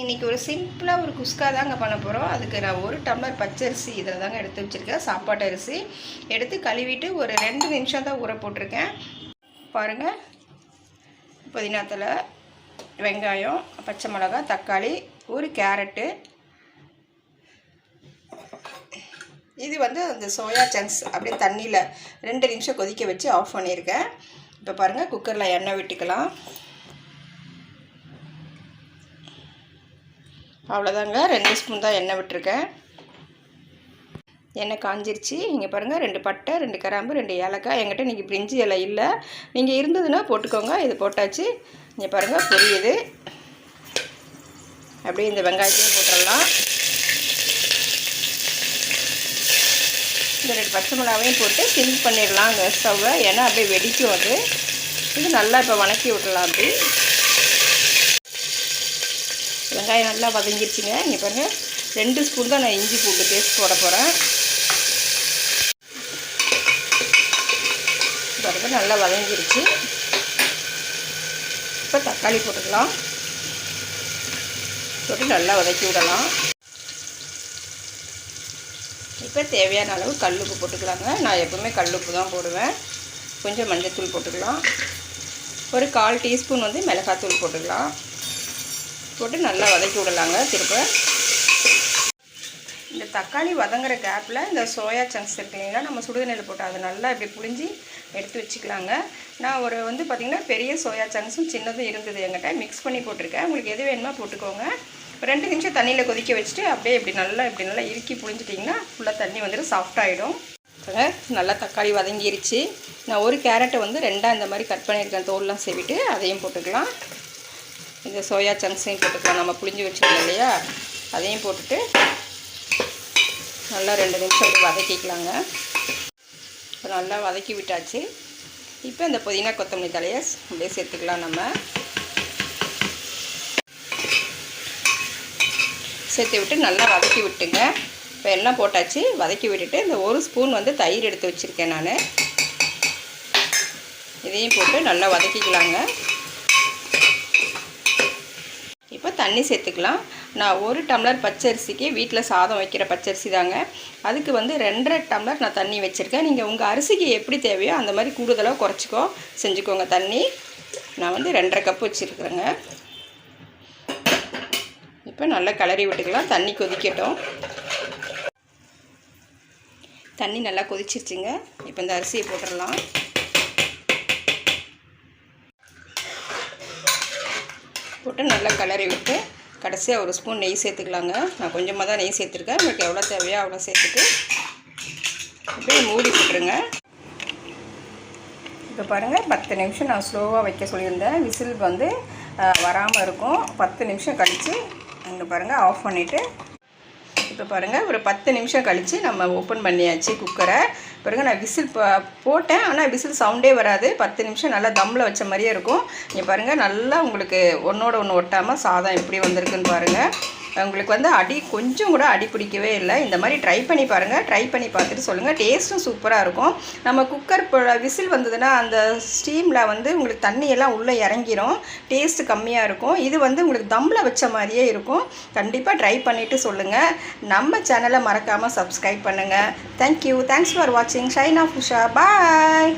இன்றைக்கி ஒரு சிம்பிளாக ஒரு குஸ்கா தாங்க பண்ண போகிறோம் அதுக்கு நான் ஒரு டம்ளர் பச்சரிசி இதில் தாங்க எடுத்து வச்சுருக்கேன். சாப்பாட்டு அரிசி எடுத்து கழுவிட்டு ஒரு ரெண்டு நிமிஷம் தான் ஊற போட்டிருக்கேன். பாருங்கள் புதினா வெங்காயம் பச்சை மிளகாய் தக்காளி ஒரு கேரட்டு. இது வந்து அந்த சோயா சங்க்ஸ் அப்படியே தண்ணியில் ரெண்டு நிமிஷம் கொதிக்க வச்சு ஆஃப் பண்ணியிருக்கேன். இப்போ பாருங்கள் குக்கரில் எண்ணெய் விட்டுக்கலாம். அவ்வளோதாங்க. ரெண்டு ஸ்பூன் தான் எண்ணெய் விட்டுருக்கேன். எண்ணெய் காஞ்சிருச்சு. இங்கே பாருங்கள் ரெண்டு பட்டை ரெண்டு கிராம்பு ரெண்டு ஏலக்காய். எங்கிட்ட இன்றைக்கி பிரிஞ்சி இலை இல்லை. நீங்கள் இருந்ததுன்னா போட்டுக்கோங்க. இது போட்டாச்சு. இங்கே பாருங்கள் பொரியுது. அப்படியே இந்த வெங்காயத்தையும் போட்டுடலாம். இந்த ரெண்டு பச்சை மிளகாவையும் போட்டு சிம் பண்ணிடலாம் அந்த ஸ்டவ்வை. ஏன்னா அப்படியே வெடிக்கும் அது. இது நல்லா இப்போ வணக்கி விடலாம் அப்படி. வெங்காயம் நல்லா வதங்கிருச்சுங்க. இங்கே பாருங்கள் ரெண்டு ஸ்பூன் தான் நான் இஞ்சி பூண்டு பேஸ்ட் போட போகிறேன் பாருங்கள் நல்லா வதங்கிருச்சு. இப்போ தக்காளி போட்டுக்கலாம். போட்டு நல்லா வதக்கி விடலாம். இப்போ தேவையான அளவு கல்லுப்பு போட்டுக்கலாங்க. நான் எப்போவுமே கல்லுப்பு தான் போடுவேன். கொஞ்சம் மஞ்சத்தூள் போட்டுக்கலாம். ஒரு கால் டீஸ்பூன் வந்து மிளகாத்தூள் போட்டுக்கலாம். போட்டு நல்லா வதக்கி விடலாங்க திரும்ப இந்த தக்காளி வதங்குற கேப்பில் இந்த சோயா சங்க்ஸ் இருக்கு நம்ம சுடுதண்ணியில் போட்டு அதை நல்லா இப்படி புளிஞ்சி எடுத்து வச்சுக்கலாங்க. நான் ஒரு வந்து பார்த்திங்கன்னா பெரிய சோயா சங்க்ஸும் சின்னதும் இருந்தது எங்கிட்ட மிக்ஸ் பண்ணி போட்டிருக்கேன். உங்களுக்கு எது வேணுமோ போட்டுக்கோங்க. ரெண்டு நிமிஷம் தண்ணியில் கொதிக்க வச்சுட்டு அப்படியே இப்படி நல்லா இப்படி நல்லா இறுக்கி புளிஞ்சிட்டிங்கன்னா ஃபுல்லாக தண்ணி வந்துட்டு சாஃப்டாகிடும் நல்லா தக்காளி வதங்கிருச்சு. நான் ஒரு கேரட்டை வந்து ரெண்டாக இந்த மாதிரி கட் பண்ணியிருக்கேன். தோல்லாம் செவிட்டு அதையும் போட்டுக்கலாம். இந்த சோயா சங்க்ஸையும் போட்டுக்கலாம். நம்ம புளிஞ்சு வச்சுக்கலாம் இல்லையா? அதையும் போட்டுட்டு நல்லா ரெண்டு நிமிஷம் வதக்கிக்கலாங்க. இப்போ நல்லா வதக்கி விட்டாச்சு. இப்போ இந்த புதினா கொத்தமல்லி தலையை அப்படியே சேர்த்துக்கலாம் நம்ம. சேர்த்து விட்டு நல்லா வதக்கி விட்டுங்க. இப்போ எல்லாம் போட்டாச்சு. வதக்கி விட்டுட்டு இந்த ஒரு ஸ்பூன் வந்து தயிர் எடுத்து வச்சுருக்கேன் நான். இதையும் போட்டு நல்லா வதக்கிக்கலாங்க இப்போ தண்ணி சேர்த்துக்கலாம். நான் ஒரு டம்ளர் பச்சரிசிக்கு வீட்டில் சாதம் வைக்கிற பச்சரிசி தாங்க. அதுக்கு வந்து ரெண்டரை டம்ளர் நான் தண்ணி வச்சுருக்கேன். நீங்கள் உங்கள் அரிசிக்கு எப்படி தேவையோ அந்த மாதிரி கூடுதலாக குறைச்சிக்கோ செஞ்சுக்கோங்க தண்ணி. நான் வந்து ரெண்டரை கப் வச்சுருக்குறேங்க. இப்போ நல்லா கிளறி விட்டுக்கலாம். தண்ணி கொதிக்கட்டும். தண்ணி நல்லா கொதிச்சிருச்சுங்க. இப்போ இந்த அரிசியை போட்டுடலாம். போட்டு நல்லா கலரி விட்டு கடைசியாக ஒரு ஸ்பூன் நெய் சேர்த்துக்கலாங்க. நான் கொஞ்சமாக தான் நெய் சேர்த்துருக்கேன். உங்களுக்கு எவ்வளோ தேவையோ அவ்வளோ சேர்த்துட்டு அப்படியே மூடி போட்டுருங்க. இப்போ பாருங்கள் பத்து நிமிஷம் நான் ஸ்லோவாக வைக்க சொல்லியிருந்தேன். விசில் வந்து வராமல் இருக்கும். பத்து நிமிஷம் கழித்து இங்கே பாருங்கள் ஆஃப் பண்ணிவிட்டு இப்போ பாருங்கள் ஒரு பத்து நிமிஷம் கழித்து நம்ம ஓப்பன் பண்ணியாச்சு குக்கரை பிறகு நான் விசில் போட்டேன். ஆனால் விசில் சவுண்டே வராது. பத்து நிமிஷம் நல்லா தம்மில் வச்ச மாதிரியே இருக்கும். இங்கே பாருங்கள் நல்லா உங்களுக்கு ஒன்றோட ஒன்று ஒட்டாமல் சாதம் எப்படி வந்திருக்குன்னு பாருங்கள் உங்களுக்கு வந்து அடி கொஞ்சம் கூட அடி பிடிக்கவே இல்லை. இந்த மாதிரி ட்ரை பண்ணி பாருங்கள் ட்ரை பண்ணி பார்த்துட்டு சொல்லுங்கள் டேஸ்ட்டும் சூப்பராக இருக்கும். நம்ம குக்கர் விசில் வந்ததுன்னா அந்த ஸ்டீமில் வந்து உங்களுக்கு தண்ணியெல்லாம் உள்ளே இறங்கிரும். டேஸ்ட்டு கம்மியாக இருக்கும். இது வந்து உங்களுக்கு தம்மில் வச்ச மாதிரியே இருக்கும். கண்டிப்பாக ட்ரை பண்ணிவிட்டு சொல்லுங்கள் நம்ம சேனலை மறக்காமல் சப்ஸ்கிரைப் பண்ணுங்கள் தேங்க்யூ தேங்க்ஸ் ஃபார் வாட்சிங் ஷைனா ஃபுஷா பாய்